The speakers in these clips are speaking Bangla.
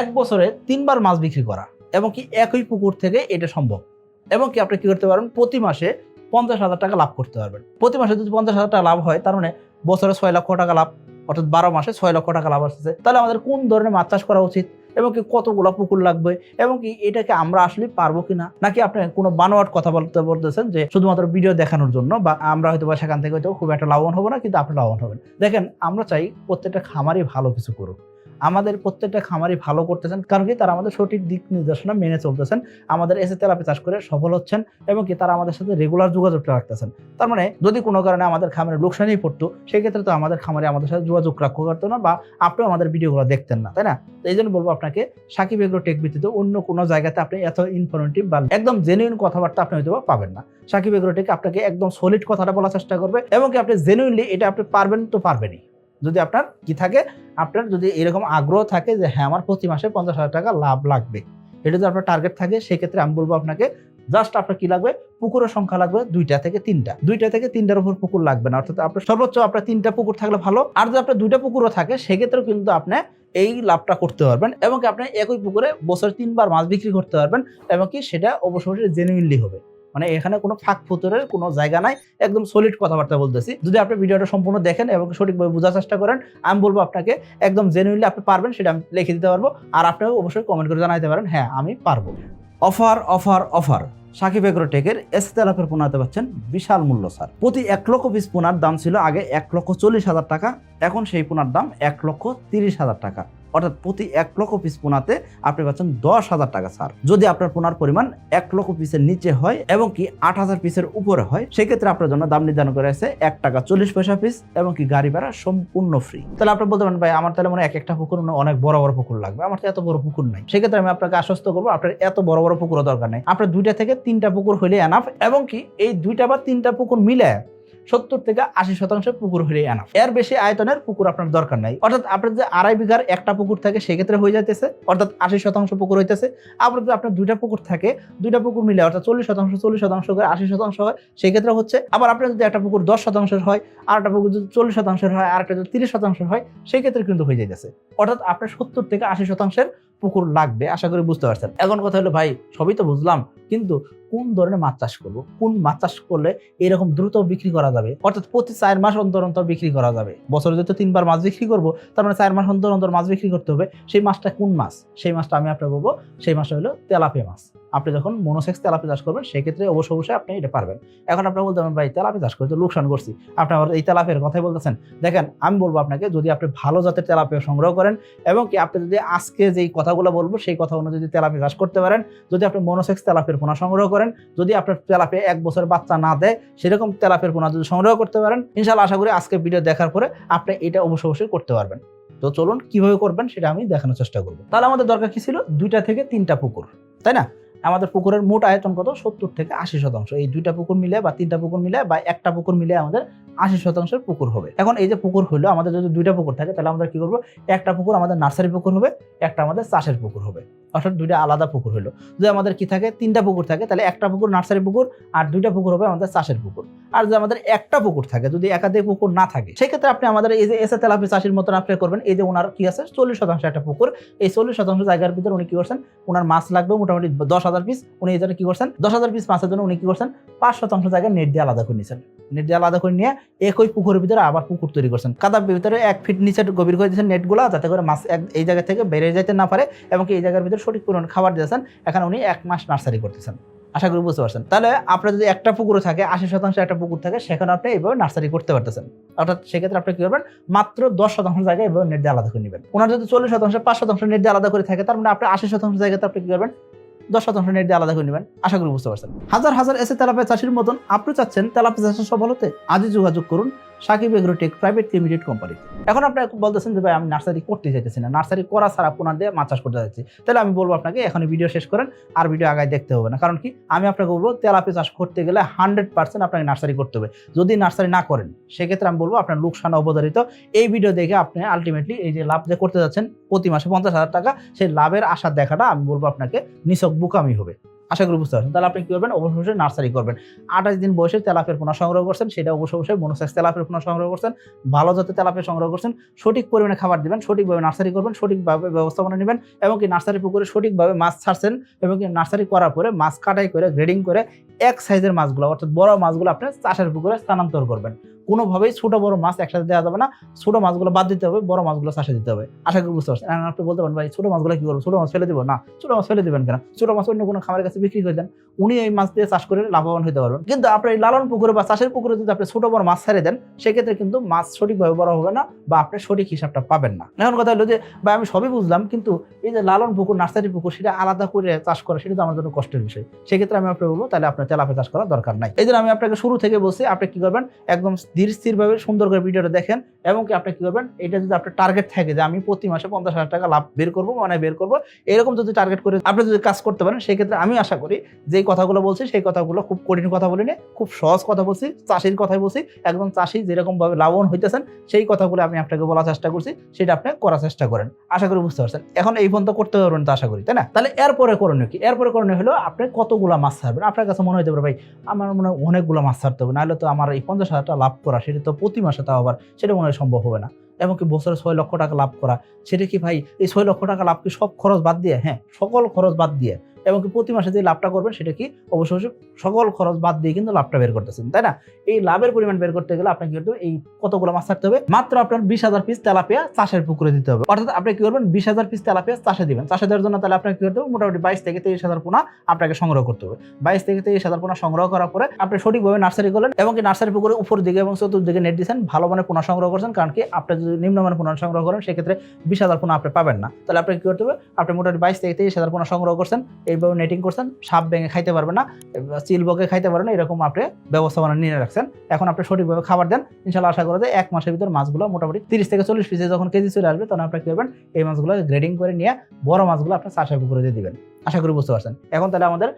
এক বছরে তিনবার মাছ বিক্রি করা, এবং কি একই পুকুর থেকে এটা সম্ভব। এবং কি আপনি কি করতে পারবেন প্রতি মাসে পঞ্চাশ হাজার টাকা লাভ করতে পারবেন। প্রতি মাসে যদি পঞ্চাশ হাজার টাকা লাভ হয়, তার মানে বছরে ছয় লক্ষ টাকা লাভ, অর্থাৎ বারো মাসে ছয় লক্ষ টাকা লাভ আসছে তাহলে আমাদের কোন ধরনের মাছ চাষ করা উচিত, এবং কি কতগুলো পুকুর লাগবে, এবং কি এটাকে আমরা আসলে পারব কিনা? নাকি আপনি কোনো বানোয়াট কথা বলতে বলতেছেন যে শুধুমাত্র ভিডিও দেখানোর জন্য, বা আমরা হয়তো বা সেখান থেকে হয়তো খুব একটা লাভবান হব না, কিন্তু আপনি লাভবান হবেন। দেখেন, আমরা চাই প্রত্যেকটা খামারই ভালো কিছু করুক। আমাদের প্রত্যেকটা খামারই ভালো করতেছেন, কারণ কি তারা আমাদের সঠিক দিক নির্দেশনা মেনে চলতেছেন, আমাদের এসে তেলাপি চাষ করে সফল হচ্ছেন এবং কি তারা আমাদের সাথে রেগুলার যোগাযোগটা রাখতেছেন। তার মানে যদি কোনো কারণে আমাদের খামারে লোকসানই পড়তো, সেক্ষেত্রে তো আমাদের খামারে আমাদের সাথে যোগাযোগ রাখতে পারতো না বা আপনিও আমাদের ভিডিওগুলো দেখতেন না, তাই না? তো এই জন্য বলব আপনাকে, সাকিব এগ্রো টেক ব্যতীত অন্য কোনো জায়গাতে আপনি এত ইনফরমেটিভ বা একদম জেনুইন কথাবার্তা আপনি হয়তো পাবেন না। সাকিব এগ্রো টেক আপনাকে একদম সলিড কথাটা বলার চেষ্টা করবে এবং কি আপনি জেনুইনলি এটা আপনি পারবেন তো পারবেনই। যদি আপনার কি থাকে, আপনার যদি এরকম আগ্রহ থাকে যে হ্যাঁ আমার প্রতি মাসে পঞ্চাশ হাজার টাকা লাভ লাগবে। এটা যদি আপনার টার্গেট থাকে, সেক্ষেত্রে আমি বলব আপনাকে জাস্ট আপনার কি লাগবে? পুকুরের সংখ্যা লাগবে দুইটা থেকে তিনটা। দুইটা থেকে তিনটার উপর পুকুর লাগবে না। অর্থাৎ আপনার সর্বোচ্চ আপনার তিনটা পুকুর থাকলে ভালো। আর যদি আপনার দুইটা পুকুরও থাকে, সেক্ষেত্রেও কিন্তু আপনি এই লাভটা করতে পারবেন এবং আপনি একই পুকুরে বছরে তিনবার মাছ বিক্রি করতে পারবেন এবং কি সেটা অবশ্যই জেনুইনলি হবে। মানে এখানে কোনো ফাঁক ফুতরের কোনো জায়গা নাই। একদম সলিড কথাবার্তা বলতেছি। যদি আপনি ভিডিওটা সম্পূর্ণ দেখেন এবং সঠিকভাবে বোঝার চেষ্টা করেন, আমি বলব আপনাকে একদম জেনুইনলি আপনি পারবেন সেটা আমি লিখে দিতে পারব। আর আপনিও অবশ্যই কমেন্ট করে জানাইতে পারেন হ্যাঁ আমি পারব। Offer offer offer. সাকিব এগ্রোটেকের এস তেলাপের পোনাতে পাচ্ছেন বিশাল মূল্য, স্যার। প্রতি এক লক্ষ পিস পোনার দাম ছিল আগে এক লক্ষ চল্লিশ হাজার টাকা, এখন সেই পোনার দাম এক লক্ষ তিরিশ হাজার টাকা। অর্থাৎ প্রতি এক লক্ষ পিস পোনাতে আপনি পাচ্ছেন দশ হাজার টাকা ছাড় যদি আপনার পোনার পরিমাণ এক লক্ষ পিসের নিচে হয় এবং কি আট হাজার পিসের উপরে হয়, সেক্ষেত্রে আপনার জন্য দাম নির্ধারণ করে আছে এক টাকা চল্লিশ পয়সা পিস এবং কি গাড়ি ভাড়া সম্পূর্ণ ফ্রি তাহলে আপনি বলতে পারেন, ভাই, আমার তাহলে মনে এক একটা পুকুর অনেক বড় বড় পুকুর লাগবে। আমার তো এত বড় পুকুর নাই। সেক্ষেত্রে আমি আপনাকে আশ্বস্ত করব, আপনার এত বড় বড় পুকুরও দরকার নেই। আপনার দুইটা থেকে তিনটা পুকুর হলে এনাফ এবং কি এই দুইটা বা তিনটা পুকুর মিলে সত্তর থেকে আশি শতাংশ পুকুর হলে এনাফ এর বেশি আয়তনের পুকুর আপনার দরকার নাই। অর্থাৎ আপনার যে আড়াই বিঘার একটা পুকুর থাকে, সেক্ষেত্রে হয়ে যাইতেছে। অর্থাৎ আশি শতাংশ পুকুর হইতেছে। আবার যদি আপনার দুইটা পুকুর থাকে, দুইটা পুকুর মিলে অর্থাৎ চল্লিশ শতাংশ চল্লিশ শতাংশ করে আশি শতাংশ হয়, সেক্ষেত্রে হচ্ছে আবার আপনার যদি একটা পুকুর দশ শতাংশের হয়, আর একটা পুকুর যদি চল্লিশ শতাংশের হয়, আর একটা যদি তিরিশ শতাংশের হয়, সেক্ষেত্রে কিন্তু হয়ে যাইতেছে। অর্থাৎ আপনার সত্তর থেকে আশি শতাংশের পুকুর লাগবে, আশা করি বুঝতে পারছেন। এখন কথা হলো, ভাই, সবই তো বুঝলাম কিন্তু কোন ধরনের মাছ চাষ করব? কোন মাছ চাষ করলে এরকম দ্রুত বিক্রি করা যাবে? অর্থাৎ প্রতি চার মাস অন্তর অন্তর বিক্রি করা যাবে। বছরে যেহেতু তিনবার মাছ বিক্রি করব, তার মানে চার মাস অন্তর অন্তর মাছ বিক্রি করতে হবে। সেই মাছটা কোন মাছ? সেই মাছটা আমি আপনাকে বলব, সেই মাছটা হলো তেলাপিয়া মাছ। আপনি যখন মনোসেক্স তেলাপি চাষ করবেন, সেক্ষেত্রে অবশ্যই অবশ্যই আপনি এটা পারবেন। এখন আপনি বলতে পারেন ভাই তেলাপি চাষ করে তো লোকসান করছি। আপনি আবার এই তেলাপের কথাই বলতেছেন। দেখেন, আমি বলব আপনাকে, যদি আপনি ভালো জাতের তেলাপিয়া সংগ্রহ করেন এবং কি আপনি যদি আজকে যেই কথাগুলো বলব, সেই কথা অনুযায়ী যদি তেলাপি চাষ করতে পারেন, যদি আপনি মনোসেক্স তেলাপের পোনা সংগ্রহ করেন। যদি আপনার তেলাপে এক বছর বাচ্চা না দেয়, সেরকম তেলাপের পোনা যদি সংগ্রহ করতে পারেন ইনশাল্লাহ আশা করি আজকে ভিডিও দেখার পরে আপনি এটা অবশ্য অবশ্যই করতে পারবেন। তো চলুন কীভাবে করবেন সেটা আমি দেখানোর চেষ্টা করব। তাহলে আমাদের দরকার কি ছিল? দুইটা থেকে তিনটা পুকুর, তাই না? আমাদের পুকুরের মোট আয়তন কত? সত্তর থেকে আশি শতাংশ। এই দুইটা পুকুর মিলে বা তিনটা পুকুর মিলে বা একটা পুকুর মিলে আমাদের আশি শতাংশের পুকুর হবে। এখন এই যে পুকুর হলো আমাদের যদি দুইটা পুকুর থাকে, তাহলে আমরা কি করব? একটা পুকুর আমাদের নার্সারি পুকুর হবে, একটা আমাদের চাষের পুকুর হবে। অর্থাৎ দুইটা আলাদা পুকুর হলো যদি আমাদের কি থাকে, তিনটা পুকুর থাকে, তাহলে একটা পুকুর নার্সারি পুকুর আর দুইটা পুকুর হবে আমাদের চাষের পুকুর। আর যদি আমাদের একটা পুকুর থাকে, যদি একাধিক পুকুর না থাকে, সেক্ষেত্রে আপনি আমাদের এই যে এসে তেলাপি চাষির মতন আপনি করবেন, এই যে ওনার কি আছে, চল্লিশ শতাংশ একটা পুকুর। এই চল্লিশ শতাংশ জায়গার ভিতরে উনি কি করছেন ওনার মাছ লাগবে মোটামুটি দশ হাজার পিস উনি এই জন্য কি করছেন, দশ হাজার পিস মাছের জন্য উনি কি করছেন, পাঁচ শতাংশ জায়গায় নেট দিয়ে আলাদা করে নিয়েছেন। নেট দিয়ে আলাদা করে নিয়ে একই পুকুরের ভিতরে আবার পুকুর তৈরি করছেন। কাদার ভিতরে এক ফিট নিচে গভীর করে দিয়েছেন নেটগুলো যাতে করে মাছ এক এই জায়গা থেকে বেড়ে যেতে না পারে এবং এই জায়গার ভিতরে সঠিক পরিমাণ খাবার দিয়েছেন। এখানে উনি এক মাস নার্সারি করতেছেন। আশা করি বুঝতে পারছেন। তাহলে আপনার যদি একটা পুকুরে থাকে, আশি শতাংশ একটা পুকুর থাকে, সেখানে আপনি এইভাবে নার্সারি করতে পারতেছেন। অর্থাৎ সেক্ষেত্রে আপনি কি করবেন? মাত্র দশ শতাংশ জায়গায় এভাবে নেট দিয়ে আলাদা করে নেবেন। ওনার যদি চল্লিশ শতাংশ পাঁচ শতাংশ নেট দিয়ে আলাদা করে থাকে, তার মানে আপনি আশি শতাংশ জায়গাতে আপনি কি করবেন? দশ শতাংশ নেট দিয়ে আলাদা করে নেবেন। আশা করি বুঝতে পারছেন। হাজার হাজার এসে তেলাপিয়া চাষির মতন আপনি চাচ্ছেন তেলাপিয়া চাষের সফল হতে আজই যোগাযোগ করুন। সাকিব এগ্রোটেক প্রাইভেট লিমিটেড কোম্পানিতে এখন আপনি বলতেছেন যে, ভাই, আমি নার্সারি করতে চাইতেছি না। নার্সারি করা ছাড়া আপনার দিয়ে মাছ চাষ করতে চাইছি তাহলে আমি বলব আপনাকে এখন ভিডিও শেষ করেন, আর ভিডিও আগায় দেখতে হবে না। কারণ কি? আমি আপনাকে বলব, তেলাপি চাষ করতে গেলে হান্ড্রেড পার্সেন্ট আপনাকে নার্সারি করতে হবে। যদি নার্সারি না করেন, সেক্ষেত্রে আমি বলব আপনার লোকসান অবধারিত। এই ভিডিও দেখে আপনি আলটিমেটলি এই যে লাভ যে করতে যাচ্ছেন, প্রতি মাসে পঞ্চাশ হাজার টাকা, সেই লাভের আশা দেখাটা আমি বলব আপনাকে, নিছক বুকামি হবে। আশা করি বুঝতে পারছেন। তাহলে আপনি কি করবেন? অবশ্যই অবশ্যই নার্সারি করবেন। আঠাশ দিন বয়সে তেলাপের পোনা সংগ্রহ করছেন, সেটা অবশ্যই অবশ্যই মনোসেক্স তেলাপের পোনা সংগ্রহ করছেন, ভালো জাতের তেলাপের সংগ্রহ করছেন, সঠিক পরিমাণে খাবার দিবেন, সঠিকভাবে নার্সারি করবেন, সঠিকভাবে ব্যবস্থাপনা নেবেন, এবং কি নার্সারি পুকুরে সঠিকভাবে মাছ ছাড়ছেন, এবং কি নার্সারি করার পরে মাছ কাটাই করে, গ্রেডিং করে এক সাইজের মাছগুলো, অর্থাৎ বড় মাছগুলো আপনি চাষের পুকুরে স্থানান্তর করবেন। কোনোভাবেই ছোট বড় মাছ একসাথে দেওয়া যাবে না, ছোট মাছগুলো বাদ দিতে হবে, বড় মাছগুলো চাষে দিতে হবে। আশা করি বুঝতে পারছেন। আপনি বলতে পারেন, ভাই, ছোট মাছগুলো কি করব? ছোট মাছ ফেলে দিব? না, ছোট মাছ ফেলে দিবেন কেন? ছোট মাছ অন্য কোনো খামারের কাছে বিক্রি করে দেন, উনি এই মাছ দিয়ে চাষ করে লাভবান হতে পারবেন। কিন্তু আপনার এই লালন পুকুরে বা চাষের পুকুরে যদি আপনি ছোট বড় মাছ ছেড়ে দেন, সেক্ষেত্রে কিন্তু মাছ সঠিকভাবে বড় হবে না বা আপনি সঠিক হিসাবটা পাবেন না। এখন কথা হলো যে, ভাই, আমি সবই বুঝলাম, কিন্তু এই যে লালন পুকুর, নার্সারি পুকুর, সেটা আলাদা করে চাষ করা, সেটা তো আমার জন্য কষ্টের বিষয়। সেক্ষেত্রে আমি আপনাকে বলব, তাহলে আপনার তেলাপে চাষ করার দরকার নাই। এই আমি আপনাকে শুরু থেকে বলছি, আপনি কি করবেন, একদম স্থির স্থিরভাবে সুন্দর করে ভিডিওটা দেখেন, এবং কি আপনি কি করবেন, এটা যদি আপনার টার্গেট থাকে যে আমি প্রতি মাসে পঞ্চাশ হাজার টাকা লাভ বের করব মানে বের করব, এরকম যদি টার্গেট করে আপনি যদি কাজ করতে পারেন, সেক্ষেত্রে আমি আশা করি যেই কথাগুলো বলছি সেই কথাগুলো খুব কঠিন কথা বলিনি, খুব সহজ কথা বলছি, চাষির কথাই বলছি, একদম চাষি যেরকম ভাবে লাভবান হইতেছেন, সেই কথাগুলো আমি আপনাকে বলার চেষ্টা করছি, সেটা আপনি করার চেষ্টা করেন। আশা করি বুঝতে পারছেন। এখন এই পর্যন্ত করতে পারবেন তো আশা করি, তাই না? তাহলে এরপরে করণীয় কি? এরপরে করণীয় হলো আপনি কতগুলা মাছ ছাড়বেন? আপনার কাছে মনে হতে পারে, ভাই, আমার মনে হয় অনেকগুলো মাছ ছাড়তে হবে, নাহলে তো আমার এই পঞ্চাশ হাজার টাকা লাভ করা, সেটা তো প্রতি মাসে তাও আবার, সেটা মনে হয় সম্ভব হবে না। এমনকি বছরে ছয় লক্ষ টাকা লাভ করা, সেটা কি ভাই, এই ছয় লক্ষ টাকা লাভ কি সব খরচ বাদ দিয়ে? হ্যাঁ সকল খরচ বাদ দিয়ে। এবং প্রতি মাসে যে লাভটা করবেন সেটা কি অবশ্যই সকল খরচ বাদ দিয়ে কিন্তু লাভটা বের করতেছেন, তাই না? এই লাভের পরিমাণ বের করতে গেলে আপনাকে কি করতে হবে এই কতগুলো মাছ ছাড়তে হবে? মাত্র আপনার বিশ হাজার পিস তেলাপিয়া চাষের পুকুরে দিতে হবে। অর্থাৎ আপনি কি করবেন? বিশ হাজার পিস তেলাপিয়া চাষে দিবেন। চাষে দেওয়ার জন্য তাহলে আপনাকে কি করতে হবে? মোটামুটি বাইশ থেকে তেইশ হাজার পোনা আপনাকে সংগ্রহ করতে হবে। বাইশ থেকে তেইশ হাজার পোনা সংগ্রহ করার পরে আপনি সঠিকভাবে নার্সারি করলেন এবং কি নার্সারি পুকুরে উপর দিকে এবং চতুর্দিকে নেট দিচ্ছেন, ভালো মানের পোনা সংগ্রহ করছেন। কারণ কি আপনি যদি নিম্নমানের পোনা সংগ্রহ করেন, সেক্ষেত্রে বিশ হাজার পোনা আপনি পাবেন না। তাহলে আপনাকে কি করতে হবে? আপনি মোটামুটি বাইশ থেকে তেইশ হাজার পোনা সংগ্রহ করছেন। এইভাবে নেটিং করছেন, সাপ ভেঙে খাইতে পারবে না, চিল বকে খাইতে পারবে না, এরকম আপনি ব্যবস্থাপনা নিয়ে রাখছেন। এখন আপনি সঠিকভাবে খাবার দেন ইনশাল্লাহ আশা করা যায় এক মাসের ভিতর মাছগুলো মোটামুটি তিরিশ থেকে চল্লিশ পিসে যখন কেজি চলে আসবে, তখন আপনি কী করবেন, এই মাছগুলো গ্রেডিং করে নিয়ে বড় মাছগুলো আপনার চাষের পুকুরে দিয়ে দিবেন। আশা করি বুঝতে পারছেন। এখন তাহলে আমাদের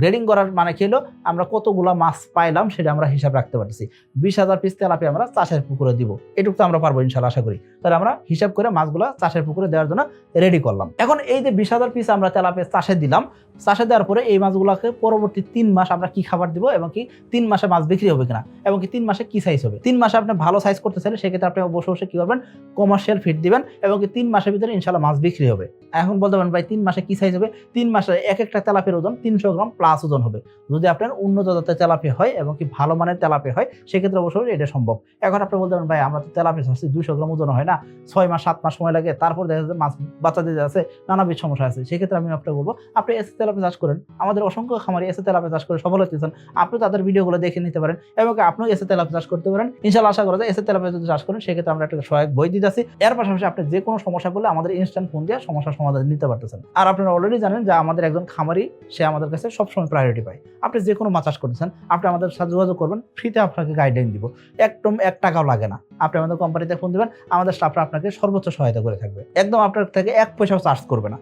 গ্রেডিং করার মানে কি হলো? আমরা কতগুলো মাছ পাইলাম সেটা আমরা হিসাব রাখতে পারতেছি। বিশ হাজার পিস তেলাপি আমরা চাষের পুকুরে দিব। এটুকু তো আমরা পারব ইনশাল্লাহ আশা করি। তাহলে আমরা হিসাব করে মাছগুলো চাষের পুকুরে দেওয়ার জন্য রেডি করলাম। এখন এই যে বিশ হাজার পিস আমরা তেলাপি চাষে দিলাম, চাষে দেওয়ার পরে এই মাছগুলোকে পরবর্তী তিন মাস আমরা কি খাবার দিব এবং কি তিন মাসে মাছ বিক্রি হবে কিনা? এবং কি তিন মাসে কি সাইজ হবে? তিন মাসে আপনি ভালো সাইজ করতে চাইলে সেক্ষেত্রে আপনি বসে বসে কি করবেন? কমার্শিয়াল ফিড দিবেন এবং কি তিন মাসের ভিতরে ইনশাল্লাহ মাছ বিক্রি হবে। এখন বলতে পারেন ভাই, তিন মাসে কি সাইজ হবে? তিন মাসে এক একটা তেলাপির ওজন তিনশো গ্রাম প্লাস ওজন হবে। যদি আপনার উন্নত জাতের তেলাপি হয় এবং কি ভালো মানের তেলাপি হয়, সেক্ষেত্রে অবশ্যই এটা সম্ভব। এখন আপনি বলতে পারেন, ভাই, আমরা তো তেলাপি চাচ্ছি দুশো গ্রাম ওজন হয় না। ছয় মাস, সাত মাস সময় লাগে, তারপর দেখা যাচ্ছে মাছ বাচ্চা দিতে আছে নানাবিধ সমস্যা আছে। সেক্ষেত্রে আমি আপনাকে বলব, আপনি এসে তেলাপি চাষ করেন। আমাদের অসংখ্য খামারি এসে তেলাপি চাষ করে সফল হতেছেন। আপনি তাদের ভিডিওগুলো দেখে নিতে পারেন এবং আপনিও এসে তেলাপি চাষ করতে পারেন। ইনশাল্লাহ আশা করা যায় এসে তেলাপি যদি চাষ করেন, সেক্ষেত্রে আমরা একটা সহায়ক বই দিতে আছি এর পাশাপাশি আপনি যে কোনো সমস্যা করলে আমাদের ইনস্ট্যান্ট ফোন দিয়ে সমস্যার সমাধান নিতে পারতেছেন। আর আপনারা অলরেডি জানেন যে আমাদের একজন খামারি, সে আমাদের কাছে সবসময় প্রায়োরিটি পায়। আপনি যে কোনো মাছ চাষ করতেছেন, আপনি আমাদের সাথে যোগাযোগ করবেন, ফ্রিতে আপনাকে গাইডলাইন দিব। একদম এক টাকাও লাগে না। আপনি আমাদের কোম্পানিতে ফোন দেবেন, আমাদের স্টাফরা আপনাকে সর্বোচ্চ সহায়তা করে থাকবে। একদম আপনার থেকে এক পয়সাও চার্জ করবে না।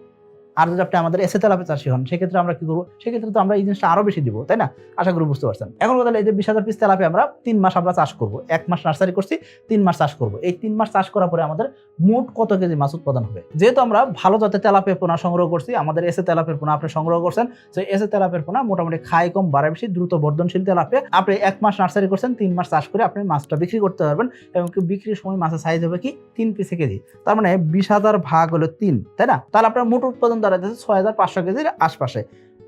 আর যদি আপনি আমাদের এসে তেলাপে চাষি হন, সেক্ষেত্রে আমরা কি করব? সেক্ষেত্রে তো আমরা এই জিনিসটা আরও বেশি দিব, তাই না? আশা করি বুঝতে পারছেন। এখন কথা এই যে বিশ হাজার পিস তেলাপে আমরা তিন মাস আমরা চাষ করব। এক মাস নার্সারি করছি, তিন মাস চাষ করব। এই তিন মাস চাষ করার পরে আমাদের মোট কত কেজি মাছ উৎপাদন হবে? যেহেতু আমরা ভালো জাতের তেলাপের পোনা সংগ্রহ করছি, আমাদের এসে তেলাপের পোনা আপনি সংগ্রহ করছেন, তো এসে তেলাপের পোনা মোটামুটি খাই কম বাড়া বেশি, দ্রুত বর্ধনশীল তেলাপে আপনি এক মাস নার্সারি করছেন, তিন মাস চাষ করে আপনি মাছটা বিক্রি করতে পারবেন এবং বিক্রির সময় মাছের সাইজ হবে কি তিন পিসে কেজি। তার মানে বিশ হাজার ভাগ হলো তিন, তাই না? তাহলে আপনার মোট উৎপাদন দাঁড়াতেছে ছয় হাজার পাঁচশো কেজির আশপাশে।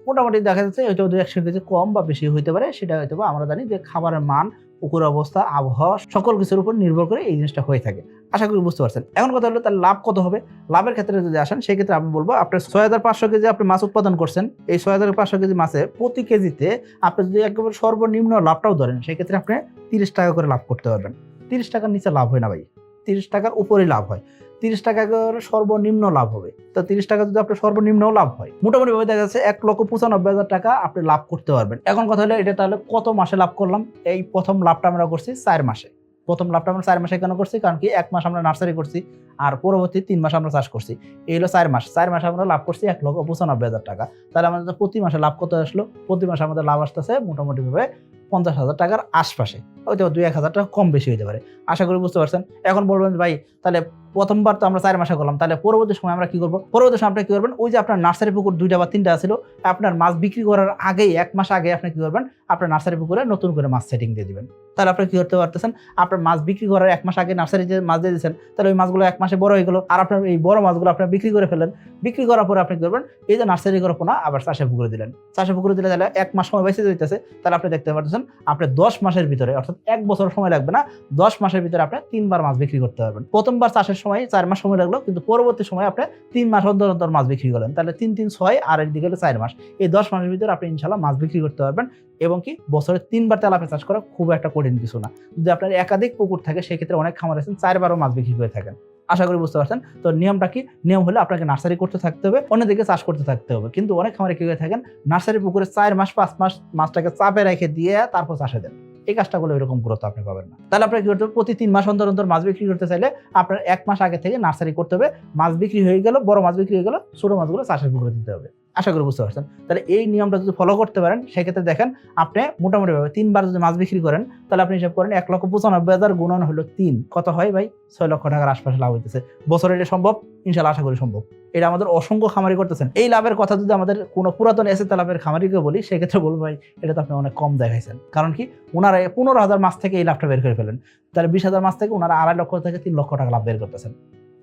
মোটামুটি দেখা যাচ্ছে হয়তো দু একশো কেজি কম বা বেশি হইতে পারে, সেটা হয়তো আমরা জানি যে খাবারের মান, পুকুর অবস্থা, আবহাওয়া, সকল কিছুর উপর নির্ভর করে এই জিনিসটা হয়ে থাকে। আশা করি বুঝতে পারছেন। এখন কথা হলো তার লাভ কত হবে? লাভের ক্ষেত্রে যদি আসেন সেই ক্ষেত্রে আমি বলব আপনার ছয় হাজার পাঁচশো কেজি আপনি মাছ উৎপাদন করছেন, এই ছয় হাজার পাঁচশো কেজি মাছে প্রতি কেজিতে আপনি যদি একেবারে সর্বনিম্ন লাভটাও ধরেন, সেক্ষেত্রে আপনি তিরিশ টাকা করে লাভ করতে পারবেন। তিরিশ টাকার নিচে লাভ হয় না ভাই। তিরিশ টাকার উপরে লাভ হয়। তিরিশ টাকা করে সর্বনিম্ন লাভ হবে। তো তিরিশ টাকা যদি আপনার সর্বনিম্ন লাভ হয় মোটামুটি ভাবে দেখা যাচ্ছে এক লক্ষ পঁচানব্বই হাজার টাকা আপনি লাভ করতে পারবেন। এখন কথা হলো, এটা তাহলে কত মাসে লাভ করলাম? এই প্রথম লাভটা আমরা করছি চার মাসে। প্রথম লাভটা আমরা চার মাসে কেন করছি? কারণ কি, এক মাস আমরা নার্সারি করছি, আর পরবর্তী তিন মাস আমরা চাষ করছি। এই হলো চার মাস। চার মাসে আমরা লাভ করছি এক লক্ষ পঁচানব্বই হাজার টাকা। তাহলে আমাদের প্রতি মাসে লাভ কত আসলো? প্রতি মাসে আমাদের লাভ আসতেছে মোটামুটি ভাবে পঞ্চাশ হাজার টাকার আশপাশে। হয়তো দুই এক হাজার টাকা কম বেশি হতে পারে। আশা করি বুঝতে পারছেন। এখন বলবেন ভাই, তাহলে প্রথমবার তো আমরা চার মাসে করলাম, তাহলে পরবর্তী সময় আমরা কি করব? পরবর্তী সময় আপনি কি করবেন? ওই যে আপনার নার্সারি পুকুর দুইটা বা তিনটা ছিল, আপনার মাছ বিক্রি করার আগেই, এক মাস আগে আপনি কি করবেন? আপনার নার্সারি পুকুরে নতুন করে মাছ সেটিং দিয়ে দিবেন। তাহলে আপনি কি করতে পারতেছেন? আপনার মাছ বিক্রি করার এক মাস আগে নার্সারিতে মাছ দিয়ে দিয়েছেন, তাহলে ওই মাছগুলো এক মাসে বড় হয়ে গেলো। আর আপনার এই বড় মাছগুলো আপনি বিক্রি করে ফেলেন বিক্রি করার পরে আপনি করবেন? এই যে নার্সারি করার পোনা আবার চাষে পুকুরে দিলেন। চাষে পুকুরে দিলে তাহলে এক মাস সময় বেঁচে যেতেছে তাহলে আপনি দেখতে পারতেছেন, আপনি দশ মাসের ভিতরে, অর্থাৎ এক বছর সময় লাগবে না, দশ মাসের ভিতরে আপনি তিনবার মাছ বিক্রি করতে পারবেন। প্রথমবার চাষের সময়, চার মাস সময় লাগল, কিন্তু পরবর্তী সময় আপনি তিন মাস অন্তর অন্তর মাছ বিক্রি করলেন। তাহলে তিন তিন, ছয়, আর একদিকে হলো চার মাস। এই দশ মাসের ভিতরে আপনি ইনশাল্লাহ মাছ বিক্রি করতে পারবেন এবং কি বছরে তিনবার তেলাপিয়া চাষ করা খুব একটা কঠিন কিছু না। যদি আপনার একাধিক পুকুর থাকে, সেক্ষেত্রে অনেক খামার আছেন চারবারও মাছ বিক্রি করে থাকেন। আশা করি বুঝতে পারছেন? তো নিয়মটা কি? নিয়ম হলে আপনাকে নার্সারি করতে থাকতে হবে, অন্যদিকে চাষ করতে থাকতে হবে। কিন্তু অনেক খামারে কি করে থাকেন? নার্সারি পুকুরে চার মাস, পাঁচ মাস মাছটাকে চাপে রেখে দিয়ে তারপর চাষে দেন। এই কাজটা করলে এরকম গুরুত্ব আপনি পাবেন না। তাহলে আপনার কি করতে হবে? প্রতি তিন মাস অন্তর অন্তর মাছ বিক্রি করতে চাইলে আপনার এক মাস আগে থেকে নার্সারি করতে হবে। মাছ বিক্রি হয়ে গেল, বড় মাছ বিক্রি হয়ে গেল, ছোট মাছগুলো চাষের পুকুরে দিতে হবে। আশা করি বুঝতে পারছেন। তাহলে এই নিয়মটা যদি ফলো করতে পারেন, সেক্ষেত্রে দেখেন আপনি মোটামুটি ভাবে তিনবার যদি মাছ বিক্রি করেন, তাহলে আপনি হিসাব করেন এক লক্ষ পঁচানব্বই হাজার গুণন হলো তিন। কত হয় ভাই? ছয় লক্ষ টাকার আশপাশে লাভ হইতেছে। বছরে এটা সম্ভব? ইনশাল্লাহ আশা করি সম্ভব। এটা আমাদের অসংখ্য খামারি করতেছেন। এই লাভের কথা যদি আমাদের কোনো পুরাতন এসে লাভের খামারিকে বলি, সেক্ষেত্রে বলব ভাই, এটা তো আপনি অনেক কম দেখাইছেন। কারণ কি? ওনারা পনেরো হাজার মাছ থেকে এই লাভটা বের করে ফেলেন। তাহলে বিশ হাজার মাছ থেকে ওনারা আড়াই লক্ষ থেকে তিন লক্ষ টাকা লাভ বের করতেছেন।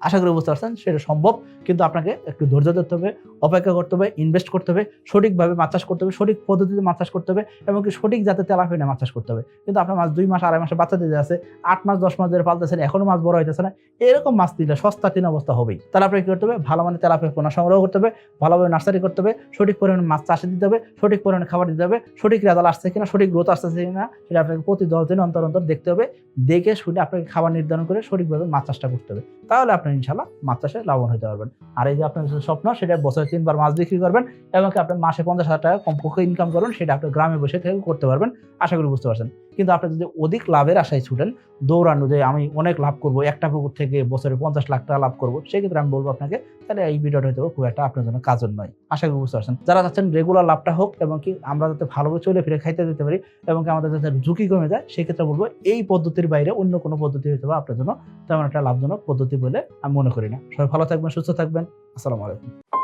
আশা করি বুঝতে পারছেন, সেটা সম্ভব। কিন্তু আপনাকে একটু ধৈর্য ধরতে হবে, অপেক্ষা করতে হবে ইনভেস্ট করতে হবে, সঠিকভাবে মাছ চাষ করতে হবে, সঠিক পদ্ধতিতে মাছ চাষ করতে হবে, এবং কি সঠিক যাতে তেলাপিয়া মাছ চাষ করতে হবে। কিন্তু আপনার মাছ দুই মাস, আড়াই মাসে বাচ্চা দিতে আছে, আট মাস, দশ মাস ধরে পালতেছেন, এখনও মাছ বড় হইতেছে না, এরকম মাছ দিলে সস্তা তিন অবস্থা হবেই। তাহলে আপনাকে কী করতে হবে? ভালো মানে তেলাপিয়া পোনা সংগ্রহ করতে হবে, ভালোভাবে নার্সারি করতে হবে, সঠিক পরিমাণে মাছ চাষে দিতে হবে, সঠিক পরিমাণে খাবার দিতে হবে, সঠিক রেজাল্ট আসছে কিনা, সঠিক গ্রোথ আসতেছে কিনা, সেটা আপনাকে প্রতি দশ দিন অন্তর অন্তর দেখতে হবে, দেখে শুনে আপনাকে খাবার নির্ধারণ করে সঠিকভাবে মাছ চাষটা করতে হবে। তাহলে আপনি ইনশাল্লাহ মাছ চাষে লাভবান হতে পারবেন। আর এই যে আপনার স্বপ্ন, সেটা বছরে তিনবার মাছ বিক্রি করবেন এবং আপনার মাসে পঞ্চাশ হাজার টাকা কমপক্ষে ইনকাম করবেন, সেটা আপনার গ্রামে বসে থেকে করতে পারবেন। আশা করি বুঝতে পারছেন। কিন্তু আপনি যদি অধিক লাভের আশায় ছুটেন, দৌড়ানো যে আমি অনেক লাভ করব, একটা পুকুর থেকে বছরে পঞ্চাশ লাখ টাকা লাভ করব, সেক্ষেত্রে আমি বলব আপনাকে, তাহলে এই ভিডিওটা হয়তো খুব একটা আপনার জন্য কাজের নয়। আশা করি বুঝতে পারছেন। যারা চাচ্ছেন রেগুলার লাভটা হোক এবং কি আমরা যাতে ভালোভাবে চলে ফিরে খাইতে দিতে পারি এবং আমাদের যাতে ঝুঁকি কমে যায়, সেক্ষেত্রে বলব এই পদ্ধতির বাইরে অন্য কোনো পদ্ধতি হতে হবে আপনার জন্য তেমন একটা লাভজনক পদ্ধতি বলে আমি মনে করি না। সবাই ভালো থাকবেন, সুস্থ থাকবেন। আসসালামু আলাইকুম।